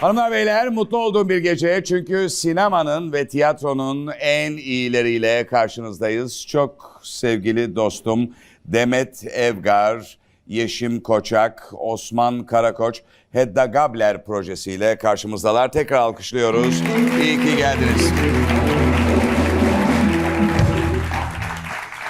Hanımlar beyler mutlu olduğum bir gece çünkü sinemanın ve tiyatronun en iyileriyle karşınızdayız. Çok sevgili dostum Demet Evgar, Yeşim Koçak, Osman Karakoç, Hedda Gabler projesiyle karşımızdalar. Tekrar alkışlıyoruz. İyi ki geldiniz.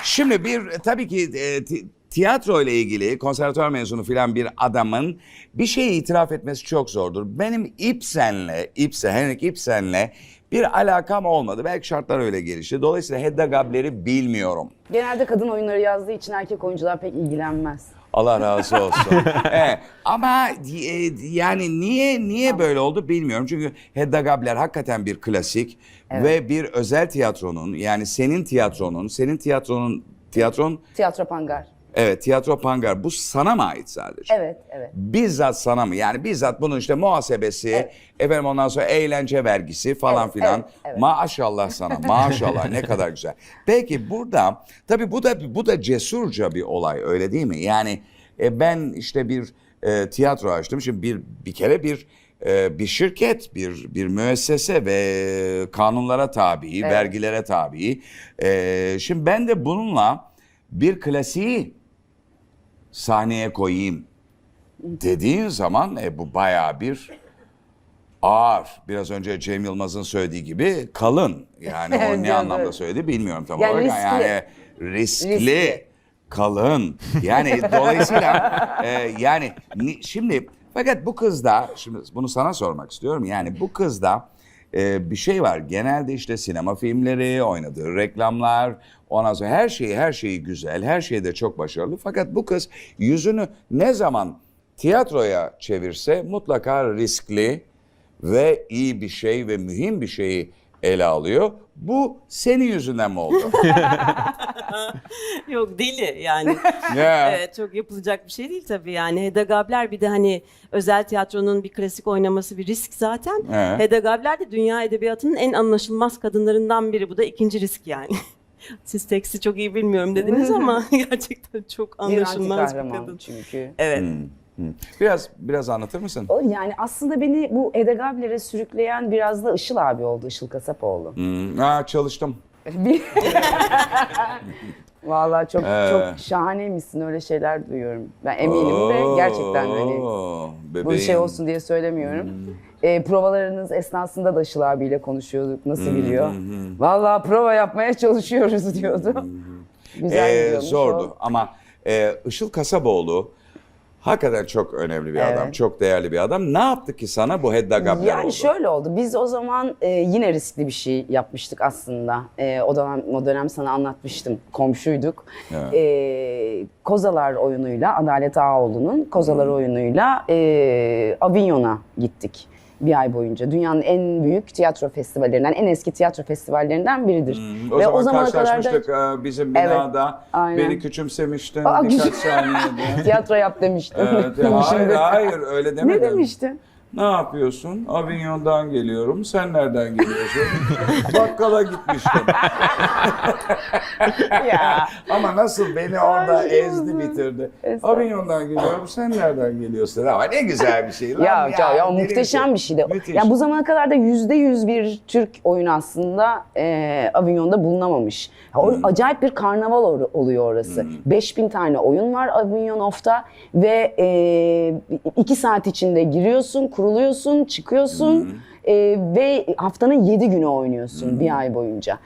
Şimdi bir tabii ki e, tiyatro ile ilgili konservatuvar mezunu filan bir adamın bir şeyi itiraf etmesi çok zordur. Benim Ibsen'le, Ibsen, Henrik Ibsen'le bir alakam olmadı. Belki şartlar öyle gelişti. Dolayısıyla Hedda Gabler'i bilmiyorum. Genelde kadın oyunları yazdığı için erkek oyuncular pek ilgilenmez. Allah razı olsun. Evet, ama e, yani niye niye böyle oldu bilmiyorum. Çünkü Hedda Gabler hakikaten bir klasik ve bir özel tiyatronun yani senin tiyatronun, senin tiyatronun tiyatron Tiyatro pangar. Evet tiyatro pangar bu sana mı ait sadece? Evet, evet. Bizzat sana mı? Yani bizzat bunun işte muhasebesi, Evet. efendim ondan sonra eğlence vergisi falan Evet, filan. evet, evet. Maşallah sana maşallah ne kadar güzel. Peki burada tabii bu da bu da cesurca bir olay öyle değil mi? Yani e, ben işte bir e, tiyatro açtım. Şimdi bir bir kere bir e, bir şirket, bir bir müessese ve kanunlara tabi, vergilere tabi. E, şimdi ben de bununla bir klasiği sahneye koyayım dediğin zaman e, bu bayağı bir ağır. Biraz önce Cem Yılmaz'ın söylediği gibi kalın. Yani o ne evet, anlamda evet. söyledi bilmiyorum tam Yani olarak. riskli. Yani riskli, Riskli. kalın. Yani dolayısıyla e, yani ni- şimdi fakat bu kızda şimdi bunu sana sormak istiyorum. Yani bu kızda e, bir şey var. Genelde işte sinema filmleri, oynadığı reklamlar, ondan sonra her şeyi her şeyi güzel, her şeyi de çok başarılı. Fakat bu kız yüzünü ne zaman tiyatroya çevirse mutlaka riskli ve iyi bir şey ve mühim bir şeyi ele alıyor. Bu senin yüzünden mi oldu? Yok deli yani. Ya. evet, çok yapılacak bir şey değil tabii yani. Hedda Gabler bir de hani özel tiyatronun bir klasik oynaması bir risk zaten. Evet. Hedda Gabler de dünya edebiyatının en anlaşılmaz kadınlarından biri. Bu da ikinci risk yani. Siz teksti çok iyi bilmiyorum dediniz ama gerçekten çok Bir anlaşılmaz bir kadın. çünkü. Evet. Biraz biraz anlatır mısın? Yani aslında beni bu Ede Gabler'e sürükleyen biraz da Işıl abi oldu, Işıl Kasapoğlu. Hmm, ha, çalıştım. Vallahi çok Ee. çok şahaneymişsin öyle şeyler duyuyorum. Ben eminim de gerçekten hani Oo, bu bebeğim. şey olsun diye söylemiyorum. Hmm. Ee, provalarınız esnasında da Işıl abiyle konuşuyorduk. Nasıl biliyor? Vallahi prova yapmaya çalışıyoruz diyordu. Güzel Ee, zordu o. ama e, Işıl Kasaboğlu hakikaten çok önemli bir adam, Evet. çok değerli bir adam. Ne yaptı ki sana bu Hedda Gabler Yani oldu? şöyle oldu. Biz o zaman e, yine riskli bir şey yapmıştık aslında. E, o dönem o dönem sana anlatmıştım. Komşuyduk. Evet. E, Kozalar oyunuyla Adalet Ağaoğlu'nun Kozalar oyunuyla e, Avignon'a gittik. Bir ay boyunca. Dünyanın en büyük tiyatro festivallerinden, en eski tiyatro festivallerinden biridir. Hmm, O zaman karşılaşmıştık e, bizim Evet, binada. aynen. Beni küçümsemiştin Aa, birkaç saniyede. tiyatro yap demiştim. Evet, hayır, hayır öyle demedim. Ne demiştin? Ne yapıyorsun? Avignon'dan geliyorum. Sen nereden geliyorsun? Bakkala gitmiştim. ya. Ama nasıl beni orada ezdi bitirdi. Avignon'dan geliyorum. Sen nereden geliyorsun? Ama ne güzel bir şey lan. Ya, ya, ya, deli muhteşem bir şeydi. Müthiş. Yani bu zamana kadar da yüzde yüz bir Türk oyunu aslında e, Avignon'da bulunamamış. Ya, o acayip bir karnaval or- oluyor orası. 5000 tane oyun var Avignon Off'ta ve e, iki saat içinde giriyorsun, kuruluyorsun, çıkıyorsun e, ve haftanın 7 günü oynuyorsun bir ay boyunca.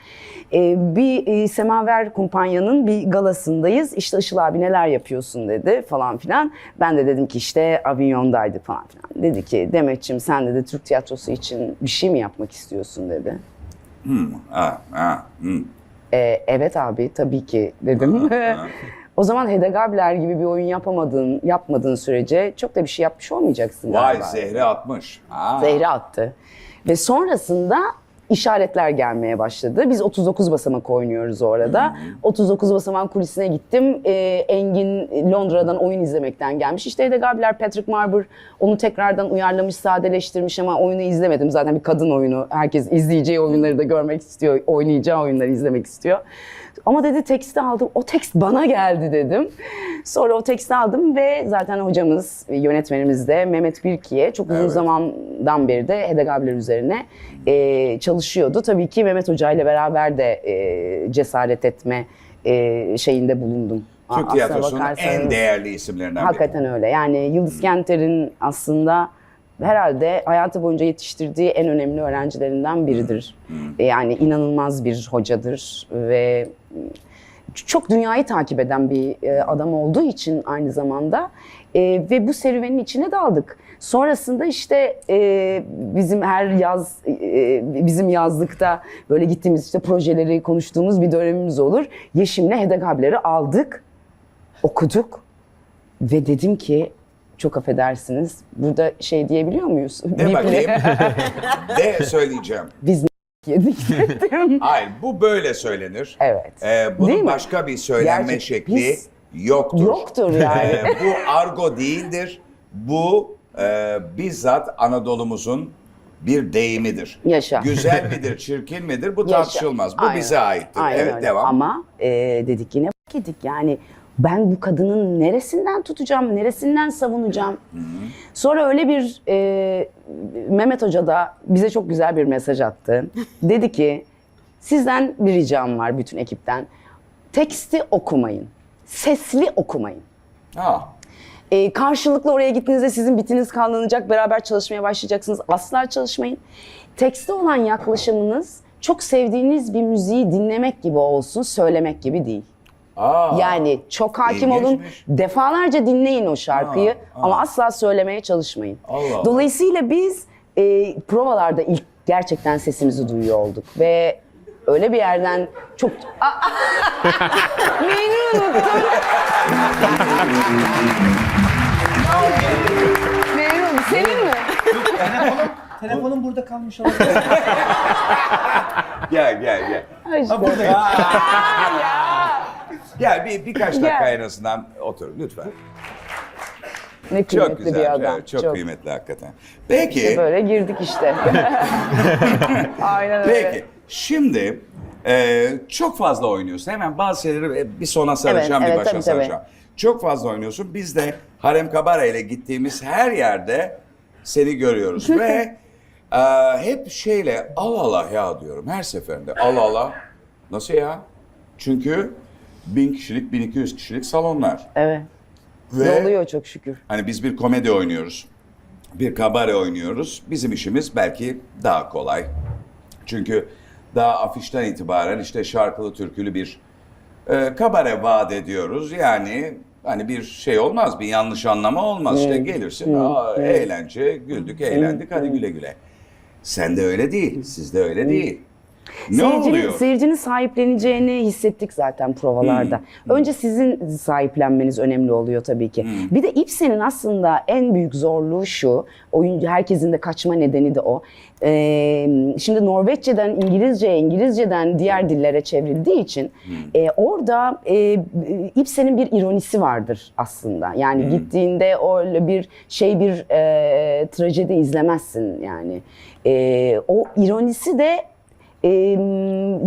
E, bir e, Semaver Kumpanya'nın bir galasındayız. İşte Işıl abi neler yapıyorsun dedi falan filan. Ben de dedim ki işte Avignon'daydık falan filan. Dedi ki Demetçim sen dedi Türk tiyatrosu için bir şey mi yapmak istiyorsun dedi. Ha, ha, hmm. "E, evet abi tabii ki dedim. o zaman Hedda Gabler gibi bir oyun yapamadığın, yapmadığın sürece çok da bir şey yapmış olmayacaksın Vay galiba. zehri atmış. Ha. Zehri attı. Ve sonrasında işaretler gelmeye başladı. Biz 39 basamak oynuyoruz orada. 39 basamak kulisine gittim. Ee, Engin Londra'dan oyun izlemekten gelmiş. İşte Ede Gabler, Patrick Marber onu tekrardan uyarlamış, sadeleştirmiş ama oyunu izlemedim. Zaten bir kadın oyunu. Herkes izleyeceği oyunları da görmek istiyor. Oynayacağı oyunları izlemek istiyor. Ama dedi teksti aldım. O tekst bana geldi dedim. Sonra o teksti aldım ve zaten hocamız, yönetmenimiz de Mehmet Birkiye çok uzun Evet. zamandan beri de Hedegabiler üzerine e, çalışıyordu. Tabii ki Mehmet Hoca ile beraber de e, cesaret etme e, şeyinde bulundum. Türk tiyatrosunun en değerli isimlerinden biri. Hakikaten öyle. Yani Yıldız Kenter'in aslında herhalde hayatı boyunca yetiştirdiği en önemli öğrencilerinden biridir. Yani inanılmaz bir hocadır ve çok dünyayı takip eden bir e, adam olduğu için aynı zamanda e, ve bu serüvenin içine daldık. Sonrasında işte e, bizim her yaz e, bizim yazlıkta böyle gittiğimiz işte projeleri konuştuğumuz bir dönemimiz olur. Yeşim'le Hedegabler'i aldık, okuduk ve dedim ki çok affedersiniz burada şey diyebiliyor muyuz? De bakayım. De söyleyeceğim. Biz yedik dedim. Hayır bu böyle söylenir. Evet. Ee, Değil bunun mi? başka bir söylenme Gerçek- şekli biz- yoktur. Yoktur yani. Ee, bu argo değildir. Bu e, bizzat Anadolu'muzun bir deyimidir. Yaşa. Güzel midir, çirkin midir bu Yaşa. tartışılmaz. Bu Aynen. bize aittir. Aynen evet öyle. devam. Ama e, dedik yine bak edik yani ben bu kadının neresinden tutacağım, neresinden savunacağım. Sonra öyle bir e, Mehmet Hoca da bize çok güzel bir mesaj attı. Dedi ki sizden bir ricam var bütün ekipten. Teksti okumayın. Sesli okumayın. Ha, E, karşılıklı oraya gittiğinizde sizin bitiniz kanlanacak, beraber çalışmaya başlayacaksınız. Asla çalışmayın. Tekste olan yaklaşımınız çok sevdiğiniz bir müziği dinlemek gibi olsun, söylemek gibi değil. Aa, Yani çok hakim olun, defalarca dinleyin o şarkıyı Aa, aa. ama asla söylemeye çalışmayın. Allah Allah. Dolayısıyla biz e, provalarda ilk gerçekten sesimizi duyuyor olduk ve öyle bir yerden çok... Neyini unuttun? Unuttun? Senin mi? Telefonum, telefonum burada kalmış olabilir. Gel gel gel. Ha. Buradayım. Gel bir birkaç dakika Gel. en azından otur lütfen. Ne Çok kıymetli güzel, bir adam. evet, çok, kıymetli hakikaten. Peki, İşte böyle girdik işte. Aynen öyle. peki. Şimdi e, çok fazla oynuyorsun. Hemen bazı şeyleri e, bir sona saracağım, Evet, bir evet, başa tabii, tabii. saracağım. Çok fazla oynuyorsun. Biz de Harem Kabara ile gittiğimiz her yerde seni görüyoruz ve e, hep şeyle Allah Allah ya diyorum her seferinde. Allah Allah. Nasıl ya? Çünkü bin kişilik, 1200 kişilik salonlar. Evet. Ve Oluyor çok şükür. Hani biz bir komedi oynuyoruz. Bir kabare oynuyoruz. Bizim işimiz belki daha kolay. Çünkü daha afişten itibaren işte şarkılı türkülü bir e, kabare vaat ediyoruz. Yani hani bir şey olmaz, bir yanlış anlama olmaz. İşte gelirsin, aa, eğlence, güldük, eğlendik, hadi güle güle. Sen de öyle değil, sizde öyle değil. Ne Seyircinin, oluyor? seyircinin sahipleneceğini hissettik zaten provalarda. Hmm. Önce sizin sahiplenmeniz önemli oluyor tabii ki. Hmm. Bir de İpsen'in aslında en büyük zorluğu şu, oyuncu herkesin de kaçma nedeni de o. Ee, şimdi Norveççeden İngilizceye, İngilizceden diğer dillere çevrildiği için Hmm. e, orada e, İpsen'in bir ironisi vardır aslında. Yani Hmm. gittiğinde öyle bir şey bir e, trajedi izlemezsin yani. E, o ironisi de e,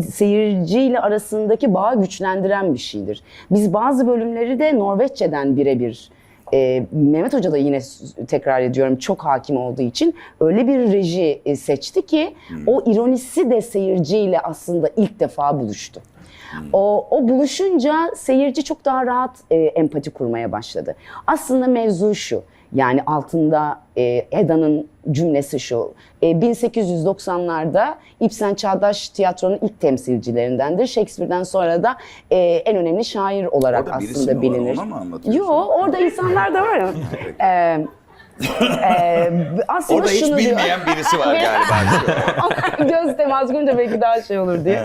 seyirciyle arasındaki bağı güçlendiren bir şeydir. Biz bazı bölümleri de Norveççeden birebir e, Mehmet Hoca da yine tekrar ediyorum çok hakim olduğu için öyle bir reji e, seçti ki o ironisi de seyirciyle aslında ilk defa buluştu. O, o buluşunca seyirci çok daha rahat e, empati kurmaya başladı. Aslında mevzu şu. Yani altında e, Eda'nın cümlesi şu. E, 1890'larda Ibsen Çağdaş Tiyatro'nun ilk temsilcilerindendir. Shakespeare'den sonra da e, en önemli şair olarak Orada aslında bilinir. anlatıyorsun? Yo, orada insanlar da var. e, e, aslında Orada hiç şunu diyor. bilmeyen birisi var galiba. Göz teması görünce belki daha şey olur diye.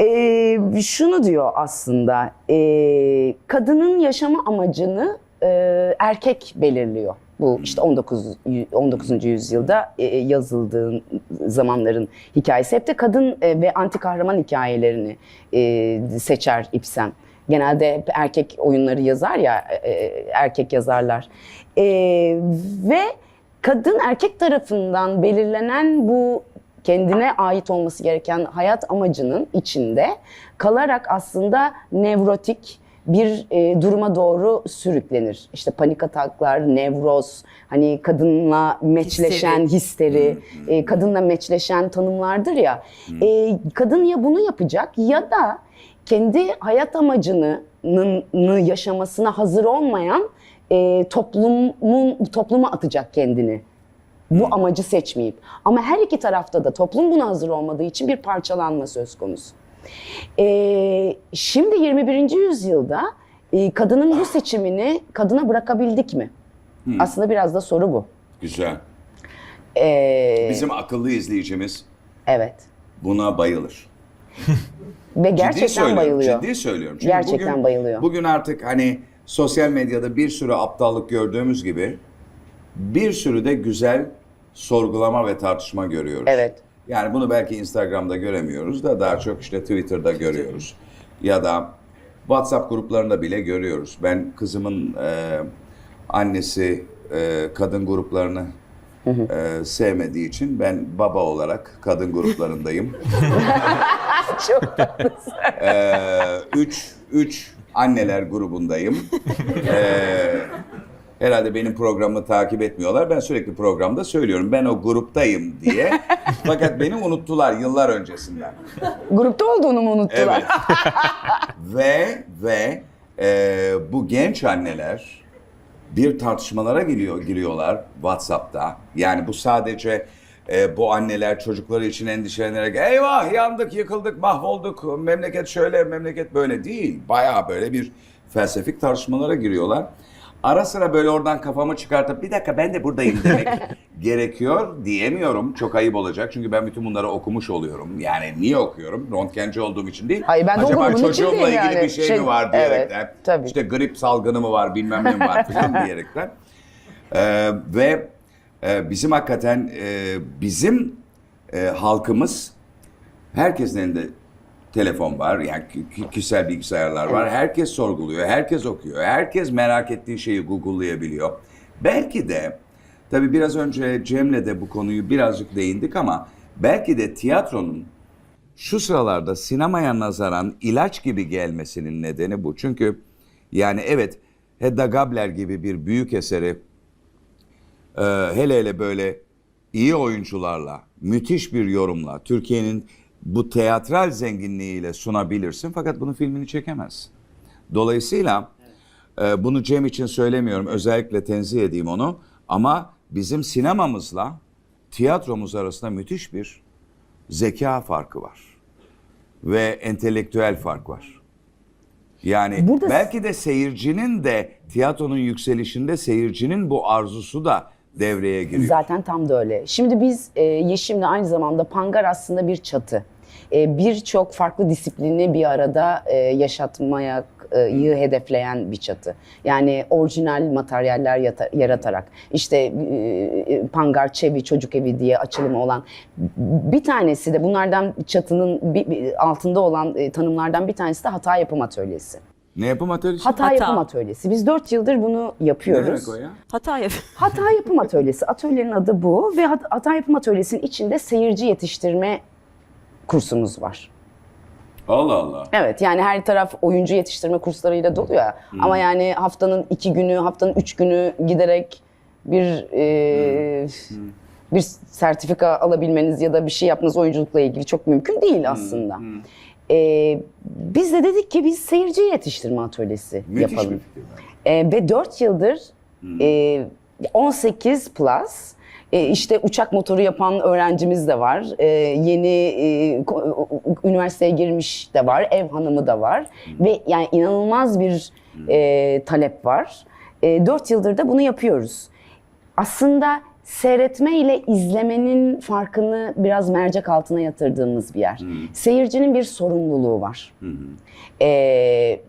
Ee, şunu diyor aslında, ee, kadının yaşama amacını ee, erkek belirliyor. Bu işte 19. yü- 19. yüzyılda ee, yazıldığı zamanların hikayesi. Hep de kadın ee, ve anti kahraman hikayelerini ee, seçer Ibsen. Genelde hep erkek oyunları yazar ya, erkek yazarlar. Ve kadın erkek tarafından belirlenen bu kendine ait olması gereken hayat amacının içinde kalarak aslında nevrotik bir e, duruma doğru sürüklenir. İşte panik ataklar, nevroz, hani kadınla meçleşen histeri, e, kadınla meçleşen tanımlardır ya. E, kadın ya bunu yapacak ya da kendi hayat amacını nı yaşamasına hazır olmayan e, toplumun topluma atacak kendini. Bu amacı seçmeyip. Ama her iki tarafta da toplum buna hazır olmadığı için bir parçalanma söz konusu. E, şimdi 21. yüzyılda e, kadının bu seçimini kadına bırakabildik mi? Aslında biraz da soru bu. Güzel. E, Bizim akıllı izleyicimiz evet. buna bayılır. Ve gerçekten söylüyorum, bayılıyor. Ciddi söylüyorum. Çünkü Gerçekten bugün, bayılıyor. Bugün artık hani sosyal medyada bir sürü aptallık gördüğümüz gibi bir sürü de güzel sorgulama ve tartışma görüyoruz. Evet. Yani bunu belki Instagram'da göremiyoruz da daha çok işte Twitter'da görüyoruz. Ya da WhatsApp gruplarında bile görüyoruz. Ben kızımın e, annesi e, kadın gruplarını e, sevmediği için ben baba olarak kadın gruplarındayım. Çok tatlısın. Ee, üç, üç anneler grubundayım. Ee, herhalde benim programımı takip etmiyorlar. Ben sürekli programda söylüyorum. Ben o gruptayım diye. Fakat beni unuttular yıllar öncesinden. Grupta olduğunu mu unuttular? Evet. ve ve e, bu genç anneler bir tartışmalara giriyor, giriyorlar WhatsApp'ta. Yani bu sadece e, bu anneler çocukları için endişelenerek eyvah yandık, yıkıldık, mahvolduk, memleket şöyle, memleket böyle değil. Bayağı böyle bir felsefik tartışmalara giriyorlar. Ara sıra böyle oradan kafamı çıkartıp bir dakika ben de buradayım demek gerekiyor diyemiyorum. Çok ayıp olacak çünkü ben bütün bunları okumuş oluyorum. Yani niye okuyorum? Röntgenci olduğum için değil. Hayır, ben de o Acaba grubun çocuğumla içindeyim ilgili yani. bir şey, Şey, mi var evet, diyerekten. tabii. İşte grip salgını mı var bilmem ne mi var falan diyerekten. Ee, ve e, bizim hakikaten e, bizim e, halkımız herkesin elinde telefon var. Yani kişisel bilgisayarlar var. Herkes sorguluyor, herkes okuyor. Herkes merak ettiği şeyi Google'layabiliyor. Belki de tabii biraz önce Cem'le de bu konuyu birazcık değindik ama belki de tiyatronun şu sıralarda sinemaya nazaran ilaç gibi gelmesinin nedeni bu. Çünkü yani evet Hedda Gabler gibi bir büyük eseri e, hele hele böyle iyi oyuncularla, müthiş bir yorumla Türkiye'nin bu teatral zenginliğiyle sunabilirsin fakat bunun filmini çekemezsin. Dolayısıyla e, bunu Cem için söylemiyorum özellikle tenzih edeyim onu ama bizim sinemamızla tiyatromuz arasında müthiş bir zeka farkı var ve entelektüel fark var. Yani Burada- belki de seyircinin de tiyatronun yükselişinde seyircinin bu arzusu da devreye giriyor. Zaten tam da öyle. Şimdi biz e, Yeşim'le aynı zamanda Pangar aslında bir çatı. E, Birçok farklı disiplini bir arada e, yaşatmaya e, yı hedefleyen bir çatı. Yani orijinal materyaller yata- yaratarak işte e, Pangar Çevi Çocuk Evi diye açılımı olan bir tanesi de bunlardan çatının bir- bir altında olan e, tanımlardan bir tanesi de hata yapım atölyesi. Ne yapım atölyesi? Hata, Hata. yapım atölyesi. Biz 4 yıldır bunu ne yapıyoruz. demek o ya? Hata yap. Hata yapım atölyesi. Atölyenin adı bu ve hat- hata yapım atölyesinin içinde seyirci yetiştirme kursumuz var. Allah Allah. Evet yani her taraf oyuncu yetiştirme kurslarıyla dolu ya. Ama yani haftanın iki günü, haftanın üç günü giderek bir e, bir sertifika alabilmeniz ya da bir şey yapmanız oyunculukla ilgili çok mümkün değil aslında. E, biz de dedik ki biz seyirci yetiştirme atölyesi Müthiş yapalım. bir fikir. E, ve 4 yıldır e, 18 plus e, işte uçak motoru yapan öğrencimiz de var. E, yeni e, ko- üniversiteye girmiş de var. Ev hanımı da var. Ve yani inanılmaz bir e, talep var. E, 4 yıldır da bunu yapıyoruz. Aslında seyretme ile izlemenin farkını biraz mercek altına yatırdığımız bir yer. Seyircinin bir sorumluluğu var. Ee,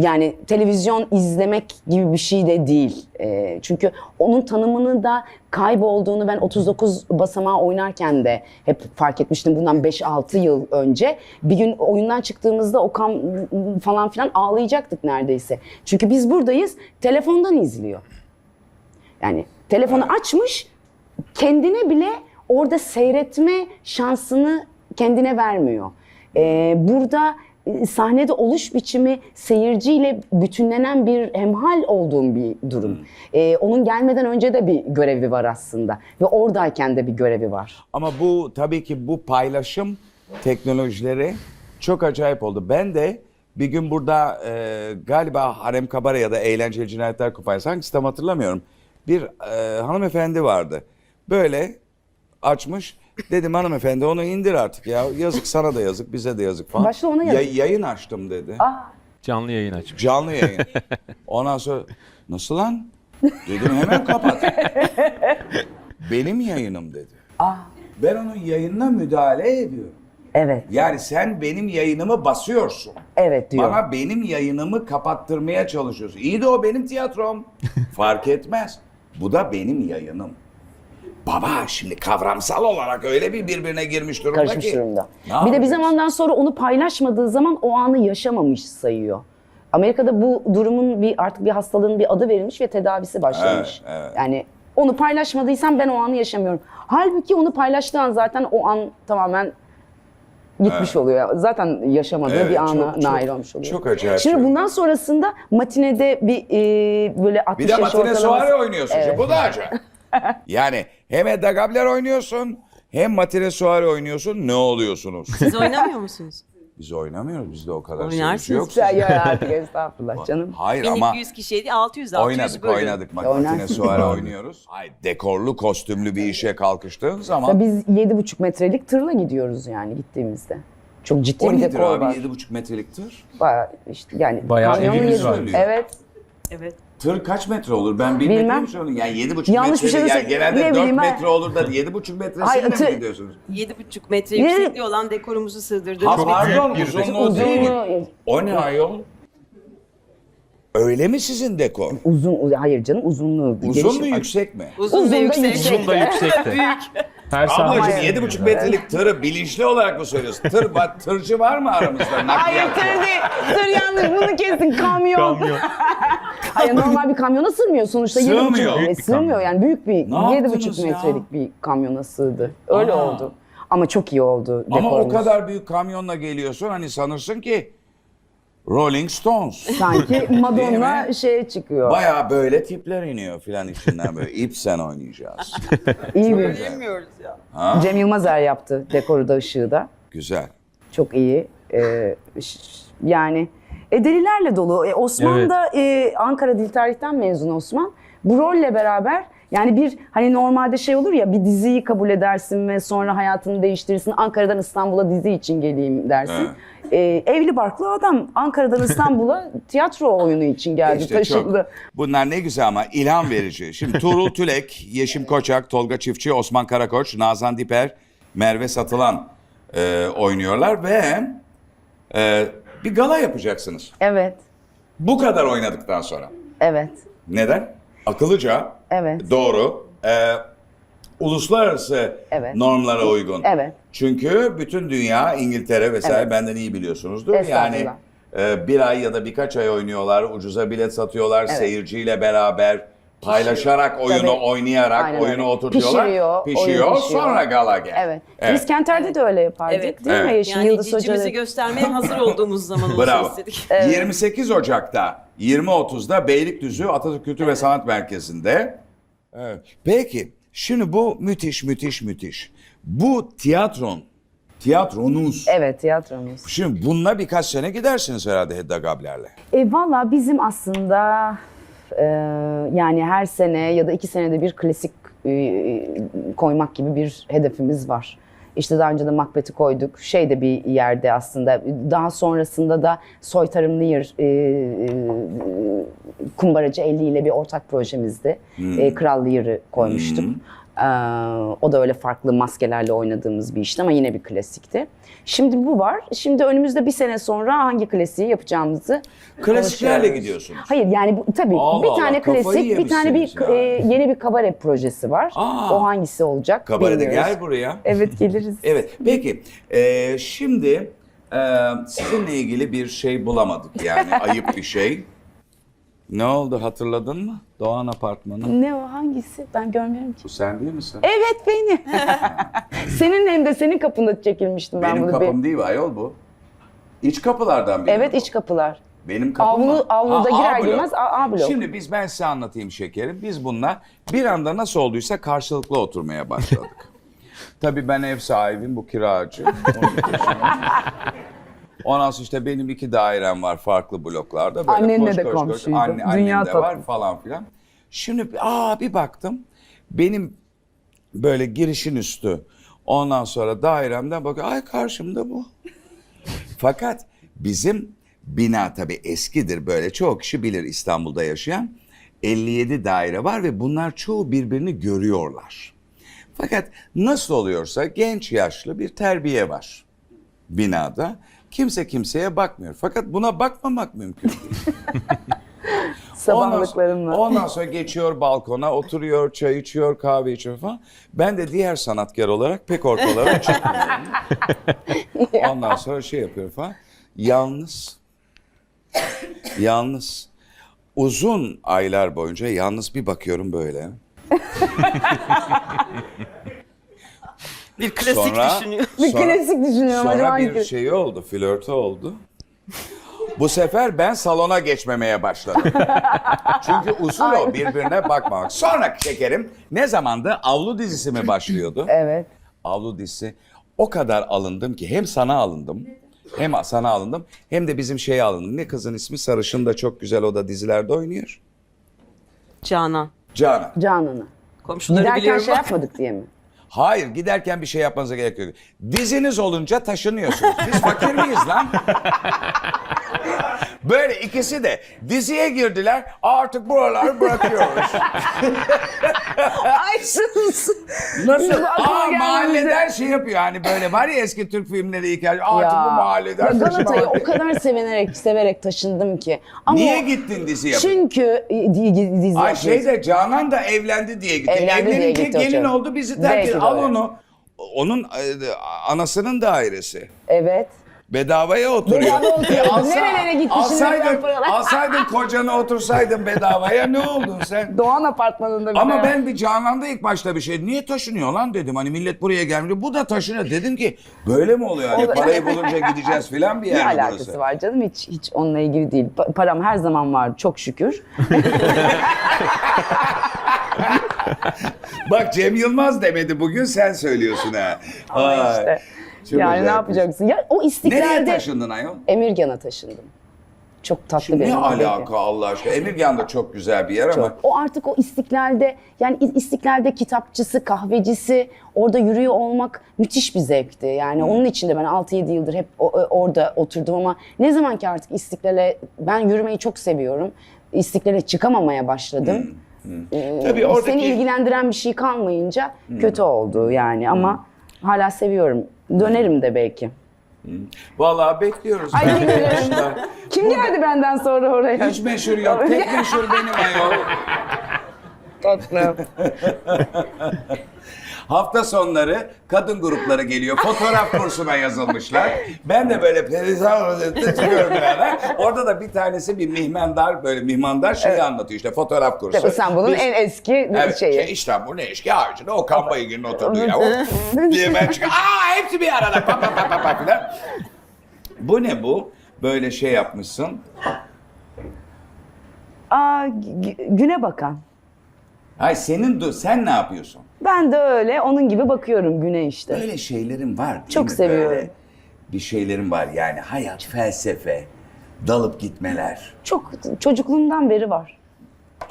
yani televizyon izlemek gibi bir şey de değil. Ee, çünkü onun tanımını da kaybolduğunu ben 39 basamağı oynarken de hep fark etmiştim bundan 5-6 yıl önce. Bir gün oyundan çıktığımızda Okan falan filan ağlayacaktık neredeyse. Çünkü biz buradayız, telefondan izliyor. Yani telefonu açmış, kendine bile orada seyretme şansını kendine vermiyor. Ee, burada e, sahnede oluş biçimi seyirciyle bütünlenen bir hemhal olduğum bir durum. E, onun gelmeden önce de bir görevi var aslında ve oradayken de bir görevi var. Ama bu tabii ki bu paylaşım teknolojileri çok acayip oldu. Ben de bir gün burada e, galiba Harem Kabare ya da Eğlenceli Cinayetler Kumpanyası hangisi tam hatırlamıyorum. Bir e, hanımefendi vardı. Böyle açmış. Dedim hanımefendi onu indir artık ya. Yazık sana da yazık bize de yazık falan. Başta ona yazık. yayın açtım dedi. Canlı yayın açmış. Canlı yayın. Ondan sonra nasıl lan? Dedim hemen kapat. Benim yayınım dedi. Ben onun yayınına müdahale ediyorum. Evet, Yani sen benim yayınımı basıyorsun. evet diyor. Bana benim yayınımı kapattırmaya çalışıyorsun. İyi de o benim tiyatrom. Fark etmez. Bu da benim yayınım. Baba şimdi kavramsal olarak öyle bir birbirine girmiş durumda karışmış ki. durumda. Ne Bir de bir zamandan sonra onu paylaşmadığı zaman o anı yaşamamış sayıyor. Amerika'da bu durumun bir artık bir hastalığın bir adı verilmiş ve tedavisi başlamış. Evet, evet. Yani onu paylaşmadıysam ben o anı yaşamıyorum. Halbuki onu paylaştığı an zaten o an tamamen gitmiş oluyor. Zaten yaşamadığı Evet, bir ana çok, çok, nail olmuş oluyor. çok acayip Şimdi şey. bundan sonrasında matinede bir e, böyle 60 Bir de yaş matine ortalaması- suare oynuyorsun. Şimdi. Bu da acayip. yani hem Edda Gabler oynuyorsun hem matine suare oynuyorsun. Ne oluyorsunuz? Siz oynamıyor musunuz? Biz oynamıyoruz. Bizde o kadar Oynarsınız. seyirci yok. Ya, ya artık estağfurullah canım. Hayır ama 1200 kişiydi 600 600 oynadık bölüm. oynadık. Matine Oynarsın. suare oynuyoruz. Hayır dekorlu kostümlü bir işe kalkıştığın zaman Ya biz 7,5 metrelik tırla gidiyoruz yani gittiğimizde. Çok ciddi o bir dekor abi? var. 7,5 metrelik tır. Bayağı işte yani Bayağı evimiz var. Evet. Evet. Tır kaç metre olur? Ben bilmediğim Bilmem. için onu. Yani 7,5 Yanlış bir metre. şey yani söyle- genelde ne 4 bileyim ben- metre olur da 7,5 metresiyle Hayır, mi tır- gidiyorsunuz? 7,5 metre Ne? yüksekliği olan dekorumuzu sığdırdığımız Ha bir pardon büyük bir uzunluğu değil. O ne ayol? Öyle mi sizin dekor? uzun hayır canım uzunluğu. Uzun geniş- mu yüksek mi? uzun, Uzun ve da yüksek. yüksek. Uzun da yüksekte. Her. Ablacığım 7,5 metrelik tırı bilinçli olarak mı söylüyorsun? Tır, var- tırcı var mı aramızda? Hayır tır değil. Tır yanlış bunu kesin kamyon. Kamyon. Hayır normal bir kamyona sığmıyor sonuçta. yedi buçuk- Sığmıyor. E, Büyük bir sığmıyor kamyon. yani büyük bir Ne yedi yaptınız buçuk ya? metrelik bir kamyona sığdı. Öyle Aa. oldu. Ama çok iyi oldu Ama o dekorumuz. kadar büyük kamyonla geliyorsun hani sanırsın ki Rolling Stones. Sanki Madonna şeye çıkıyor. Baya böyle tipler iniyor filan içinden böyle. İpsen oynayacağız. İyi bir. Bilmiyoruz ya. Cem Yılmazer yaptı dekoru da ışığı da. Güzel. Çok iyi. Ee, ş- yani e, delilerle dolu. E, Osman Evet. da e, Ankara Dil Tarih'ten mezun Osman. Bu rolle beraber yani bir hani normalde şey olur ya bir diziyi kabul edersin ve sonra hayatını değiştirirsin. Ankara'dan İstanbul'a dizi için geleyim dersin. E, evli barklı adam Ankara'dan İstanbul'a tiyatro oyunu için geldi. İşte taşındı. çok. Bunlar ne güzel ama ilham verici. Şimdi Tuğrul Tülek, Yeşim Koçak, Tolga Çiftçi, Osman Karakoç, Nazan Diper, Merve Satılan e, oynuyorlar ve e, bir gala yapacaksınız. Evet. Bu kadar oynadıktan sonra. Evet. Neden? Akıllıca, Evet. doğru, e, uluslararası Evet. normlara uygun. Evet. Çünkü bütün dünya, İngiltere vesaire Evet. benden iyi biliyorsunuzdur. Estağfurullah. Yani e, bir ay ya da birkaç ay oynuyorlar, ucuza bilet satıyorlar, seyirciyle beraber paylaşarak, oyunu Tabii. oynayarak, Aynen oyunu öyle. oturuyorlar. Pişiriyor, Pişiyor, oyun pişiyor. sonra gala gel. Evet. Biz Kenter'de de öyle yapardık Evet. değil mi? Evet. Yeşim Yani Yıldız Hoca cicimizi göstermeye hazır olduğumuz zaman olsun Bravo. istedik. 28 Ocak'ta 20.30'da Beylikdüzü Atatürk Kültür ve Sanat Merkezi'nde. Evet. Peki şimdi bu müthiş müthiş müthiş. Bu tiyatron, tiyatronuz. Evet tiyatromuz. Şimdi bununla birkaç sene gidersiniz herhalde Hedda Gabler'le. E, Valla bizim aslında e, yani her sene ya da iki senede bir klasik e, koymak gibi bir hedefimiz var. İşte daha önce de Macbeth'i koyduk. Şey de bir yerde aslında. Daha sonrasında da Soytarım Lear e, e, Kumbaracı 50 ile bir ortak projemizdi. E, Kral Lear'ı koymuştuk. Ee, o da öyle farklı maskelerle oynadığımız bir işti ama yine bir klasikti. Şimdi bu var. Şimdi önümüzde bir sene sonra hangi klasiği yapacağımızı Klasiklerle gidiyorsunuz. Hayır yani bu, tabii Allah bir tane Allah, kafayı klasik, bir tane bir yemişsiniz e, yeni bir kabare projesi var. Aa. o hangisi olacak Kabarede bilmiyoruz. gel buraya. Evet geliriz. Evet peki e, şimdi e, sizinle ilgili bir şey bulamadık yani ayıp bir şey. Ne oldu hatırladın mı? Doğan Apartmanı. Ne o hangisi? Ben görmüyorum ki. Bu sen değil misin? Evet benim. senin hem de senin kapında çekilmiştim ben Benim bunu. kapım değil ayol bu. İç kapılardan biri. Evet bu? iç kapılar. Benim kapım Avlu- mı? avluda Ha, girer blok. girmez A- A blok. Şimdi biz ben size anlatayım şekerim. Biz bununla bir anda nasıl olduysa karşılıklı oturmaya başladık. Tabii ben ev sahibim, bu kiracı. Ondan sonra işte benim iki dairem var farklı bloklarda. Böyle Annenle koş, de koş, koş. komşuydun. Anne, annem Dünya de tatlı. var falan filan. Şimdi aa bir baktım. Benim böyle girişin üstü. Ondan sonra dairemden bakıyor. Ay karşımda bu. Fakat bizim bina tabii eskidir böyle çoğu kişi bilir İstanbul'da yaşayan. 57 daire var ve bunlar çoğu birbirini görüyorlar. Fakat nasıl oluyorsa genç yaşlı bir terbiye var binada. Kimse kimseye bakmıyor. Fakat buna bakmamak mümkün değil. Sabahlıklarımla. Ondan, ondan sonra geçiyor balkona, oturuyor, çay içiyor, kahve içiyor falan. Ben de diğer sanatkar olarak pek ortalara çıkmıyorum. ondan sonra şey yapıyorum falan. Yalnız, yalnız uzun aylar boyunca yalnız bir bakıyorum böyle. Bir klasik Sonra- düşünüyor. Bir Sonra- klasik düşünüyorum. acaba Sonra hangi- bir şey oldu, flörtü oldu. Bu sefer ben salona geçmemeye başladım. Çünkü usul o birbirine bakmamak. Sonra şekerim ne zamandı? Avlu dizisi mi başlıyordu? Evet. Avlu dizisi. O kadar alındım ki hem sana alındım. Hem sana alındım hem de bizim şeye alındım. Ne kızın ismi? Sarışın da çok güzel o da dizilerde oynuyor. Canan. Canan. Canan'ı. Komşuları Giderken biliyorum. şey yapmadık diye mi? Hayır giderken bir şey yapmanıza gerek yok. Diziniz olunca taşınıyorsunuz. Biz fakir miyiz lan? Böyle ikisi de diziye girdiler artık buraları bırakıyoruz. Ay sus. Nasıl? Aa mahalleden şey yapıyor hani böyle var ya eski Türk filmleri hikaye. Artık bu mahalleden Ya vakti. o kadar severek severek taşındım ki. Ama Niye gittin dizi? Çünkü e, di- di- dizi Ay şey de Canan da evlendi diye gitti. Evlendi diye Evlenince gitti gelin hocam. oldu bizi terk Belki etti. de Al öyle. onu. Onun e, anasının dairesi. Evet. Bedavaya oturuyor. Bedava oturuyor. Alsa- Nerelere gitmişsin Alsaydın, ben paralar? alsaydın kocanı otursaydın bedavaya ne oldun sen? Doğan apartmanında bir Ama de. ben bir Canan'da ilk başta bir şey niye taşınıyor lan dedim. Hani millet buraya gelmiyor. Bu da taşınıyor. Dedim ki böyle mi oluyor? Hani parayı bulunca gideceğiz filan bir ne yer alakası burası. var canım hiç hiç onunla ilgili değil. Pa- param her zaman var çok şükür. Bak Cem Yılmaz demedi bugün sen söylüyorsun ha. Ama Ay, işte. Çok yani ne acayip. yapacaksın? Ya o Nereye istiklalde taşındın ayol? Emirgan'a taşındım. Çok tatlı Şimdi bir ne alaka Allah aşkına? Emirgan da çok güzel bir yer ama Çok. O artık o istiklalde yani İ- istiklalde kitapçısı, kahvecisi orada yürüyor olmak müthiş bir zevkti. Yani onun için de ben 6-7 yıldır hep o- o- orada oturdum ama ne zaman ki artık istiklale ben yürümeyi çok seviyorum. İstiklale çıkamamaya başladım. Ee, Tabii oradaki- Seni ilgilendiren bir şey kalmayınca kötü oldu yani ama hala seviyorum. Dönerim de belki. Vallahi bekliyoruz. Ay, Ben ederim. arkadaşlar. Kim geldi benden sonra oraya? Hiç meşhur yok. Tek meşhur benim ayol. Tatlı. Hafta sonları kadın grupları geliyor. Fotoğraf kursuna yazılmışlar. Ben de böyle perişan çıkıyorum beraber. Orada da bir tanesi bir mihmandar böyle mihmandar şeyi anlatıyor işte fotoğraf kursu. Tabii İstanbul'un Biz- en eski Evet, şeyi. şey, İstanbul'un eski harcında Okan Bayülgen'in oturduğu yer. Hop diye ben çıkıyorum. Aa hepsi bir arada. Pa, pa, pa, pa, pa, filan. Bu ne bu? Böyle şey yapmışsın. Aa, gü- güne bakan. Ay senin dur sen ne yapıyorsun? Ben de öyle onun gibi bakıyorum güne işte. Böyle şeylerin var değil Çok mi? seviyorum. Böyle bir şeylerin var yani hayat, felsefe, dalıp gitmeler. Çok çocukluğumdan beri var.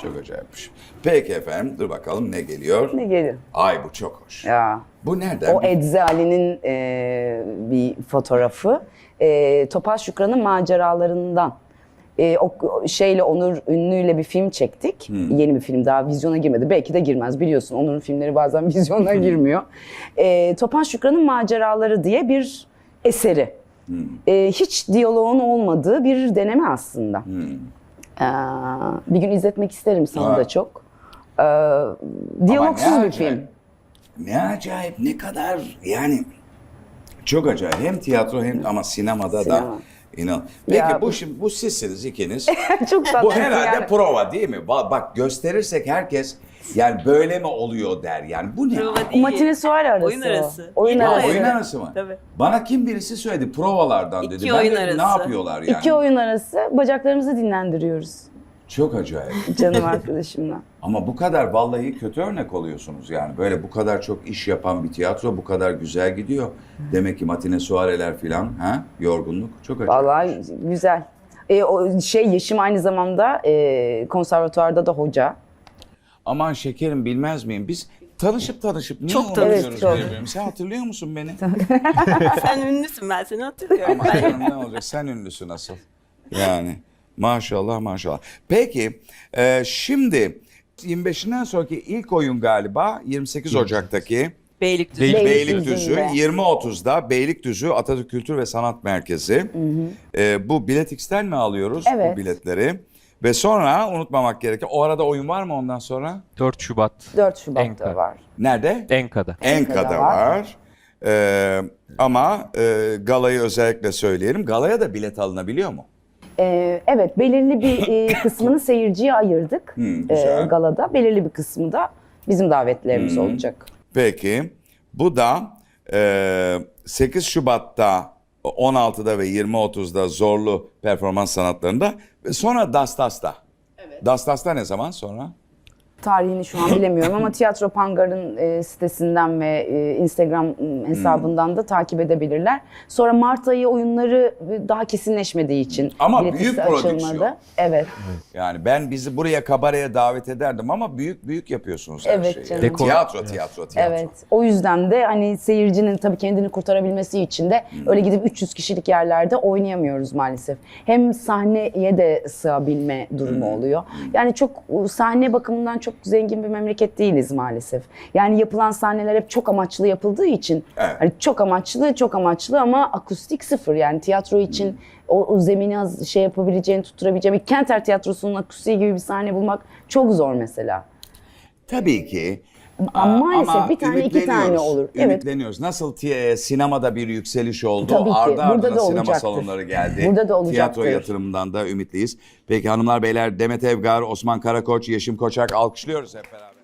Çok acayipmiş. Peki efendim dur bakalım ne geliyor? Ne gelir? Ay bu çok hoş. Ya. Bu nereden? O Edzi Ali'nin e, bir fotoğrafı. E, Topal Şükran'ın maceralarından. E, o şeyle Onur Ünlü'yle bir film çektik. Yeni bir film daha vizyona girmedi. Belki de girmez biliyorsun. Onur'un filmleri bazen vizyona girmiyor. E, Topal Şükran'ın maceraları diye bir eseri. E, hiç diyaloğun olmadığı bir deneme aslında. Ee, bir gün izletmek isterim sana Ha. da çok. Ee, diyalogsuz bir acayip. film. Ne acayip ne kadar yani çok acayip. Hem tiyatro hem ama sinemada da Sinema. İnan. Peki Ya- bu şimdi bu sizsiniz ikiniz. Çok tatlı. bu herhalde yani. prova değil mi? Bak gösterirsek herkes yani böyle mi oluyor der. Yani bu ne? Prova değil. Matine sual arası. Oyun arası. Oyun Ha, arası. oyun arası mı? Tabii. Bana kim birisi söyledi provalardan dedi. İki ben oyun dedim, arası. ne yapıyorlar yani? İki oyun arası bacaklarımızı dinlendiriyoruz Çok acayip. canım arkadaşımla. Ama bu kadar vallahi kötü örnek oluyorsunuz yani. Böyle bu kadar çok iş yapan bir tiyatro bu kadar güzel gidiyor. Demek ki matine suareler filan ha yorgunluk çok acayip. Vallahi güzel. E, o şey Yeşim aynı zamanda e, konservatuvarda da hoca. Aman şekerim bilmez miyim? Biz tanışıp tanışıp niye Çok unutuyoruz tanıştık. Evet, çok. birbirimizi? Sen hatırlıyor musun beni? Sen ünlüsün ben seni hatırlıyorum. Ama canım ne olacak? Sen ünlüsün asıl. Yani maşallah maşallah. Peki e, şimdi 25'inden sonraki ilk oyun galiba 28 Ocak'taki Beylikdüzü. Beylik- Beylikdüzü, Beylikdüzü'nde. 20.30'da Beylikdüzü Atatürk Kültür ve Sanat Merkezi. E, bu Bilet X'ten mi alıyoruz bu Evet. biletleri? Ve sonra unutmamak gerekir. O arada oyun var mı ondan sonra? 4 Şubat 4 Şubat'ta Enka. var. Nerede? Enka'da. Enka'da var. var. Ee, ama e, galayı özellikle söyleyelim. Galaya da bilet alınabiliyor mu? E, evet belirli bir e, kısmını seyirciye ayırdık Hmm, güzel. e, galada. Belirli bir kısmı da bizim davetlerimiz olacak. Peki. Bu da e, 8 Şubat'ta 16'da ve 20.30'da zorlu performans sanatlarında ve sonra Dastas'ta. Evet. Dastas'ta ne zaman sonra? Tarihini şu an bilemiyorum ama Tiyatro Pangar'ın e, sitesinden ve e, Instagram m, hesabından da takip edebilirler. Sonra Mart ayı oyunları e, daha kesinleşmediği için Ama büyük prodüksiyon. Evet. Yani ben bizi buraya kabareye davet ederdim ama büyük büyük yapıyorsunuz her Evet şeyi. canım. Dekor. Tiyatro, tiyatro, tiyatro. Evet. O yüzden de hani seyircinin tabii kendini kurtarabilmesi için de öyle gidip 300 kişilik yerlerde oynayamıyoruz maalesef. Hem sahneye de sığabilme durumu oluyor. Yani çok sahne bakımından çok zengin bir memleket değiliz maalesef. Yani yapılan sahneler hep çok amaçlı yapıldığı için Evet. hani çok amaçlı, çok amaçlı ama akustik sıfır. Yani tiyatro için o, o zemini az şey yapabileceğini, tutturabileceğini. Kenter Tiyatrosu'nun akustiği gibi bir sahne bulmak çok zor mesela. Tabii ki. Ama Aa, maalesef bir tane, iki tane olur. Evet. Ümitleniyoruz. Nasıl ti- sinemada bir yükseliş oldu. Tabii ki. Ardı Burada ardına da sinema olacaktır. salonları geldi. Burada da olacaktır. Tiyatro yatırımından da ümitliyiz. Peki hanımlar beyler Demet Evgar, Osman Karakoç, Yeşim Koçak alkışlıyoruz hep beraber.